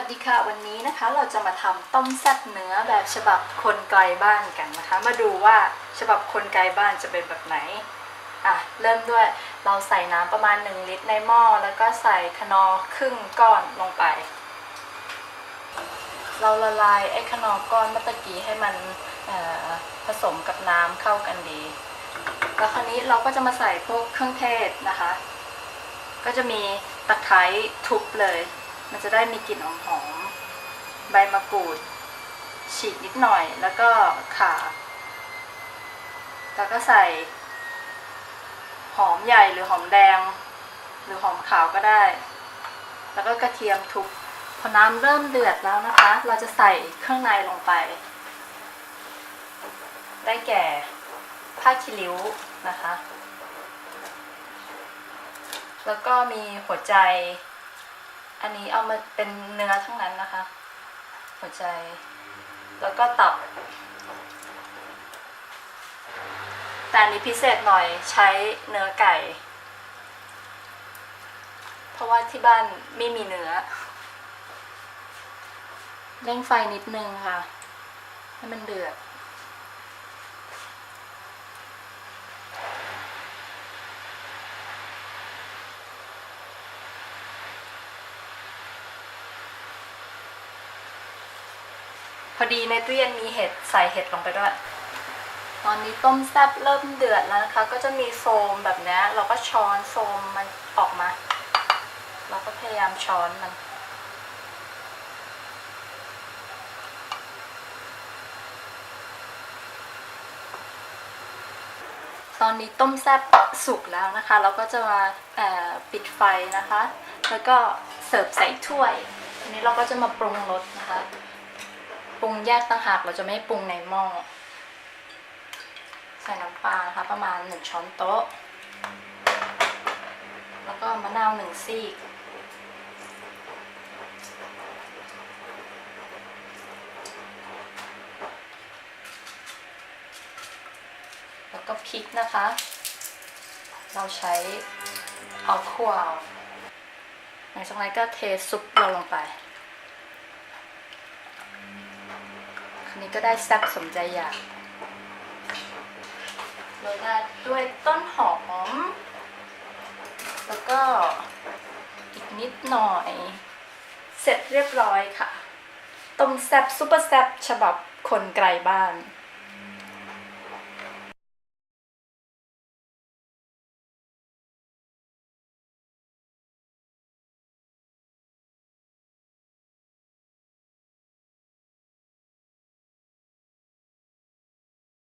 วัสดีค่ะวันนี้นะคะเราจะมาทำต้มแซ่บเนื้อแบบฉบับคนไกลบ้านกันนะคะ มาดูว่าฉบับคนไกลบ้านจะเป็นแบบไหนอะเริ่มด้วยเราใส่น้ำประมาณ 1 ลิตรในหม้อแล้วก็ใส่คนอครึ่งก้อนลงไป เราละลายไอ้คนอก้อนเมื่อตะกี้ให้มันผสมกับน้ำเข้ากันดี แล้วคราวนี้เราก็จะมาใส่พวกเครื่องเทศนะคะ ก็จะมีตะไคร้ทุบเลย มันจะได้มีกลิ่นหอมๆใบมะกรูด ฉีกนิดหน่อยแล้วก็ข่า แล้วก็ใส่หอมใหญ่หรือหอมแดง หรือหอมขาวก็ได้ แล้วก็กระเทียมทุบพอน้ำเริ่มเดือดแล้วนะคะ เราจะใส่เครื่องในลงไป ได้แก่ผ้าคีริ้วนะคะ แล้วก็มีหัวใจ อันนี้เอามาเป็นเนื้อทั้งนั้นนะคะ หัวใจ แล้วก็ตับ แต่อันนี้พิเศษหน่อยใช้เนื้อไก่ เพราะว่าที่บ้านไม่มีเนื้อเร่งไฟนิดนึงค่ะ ให้มันเดือด อดีในตู้เย็นมีเห็ดใส่เห็ดลงไปด้วย ตอนนี้ต้มแซ่บเริ่มเดือดแล้วนะคะ ก็จะมีโฟมแบบนี้เราก็ช้อนโฟมมันออกมา เราก็พยายามช้อนมันตอนนี้ต้มแซ่บสุกแล้วนะคะ เราก็จะมาปิดไฟนะคะ แล้วก็เสิร์ฟใส่ถ้วยอันนี้เราก็จะมาปรุงรสนะคะ ปรุงแยกต่างหากเราจะไม่ปรุงในหม้อใส่น้ำปลานะคะ ประมาณหนึ่งช้อนโต๊ะ แล้วก็มะนาวหนึ่งซีก แล้วก็พริกนะคะ เราใช้เอาคั่วเอาหลังจากนั้นก็เทซุปเราลงไป คั นี่ก็ได้แซ่บสมใจอยากโรยหน้าด้วยต้นหอม แล้วก็อีกนิดหน่อย เสร็จเรียบร้อยค่ะ ต้มแซ่บซุปเปอร์แซ่บฉบับคนไกลบ้าน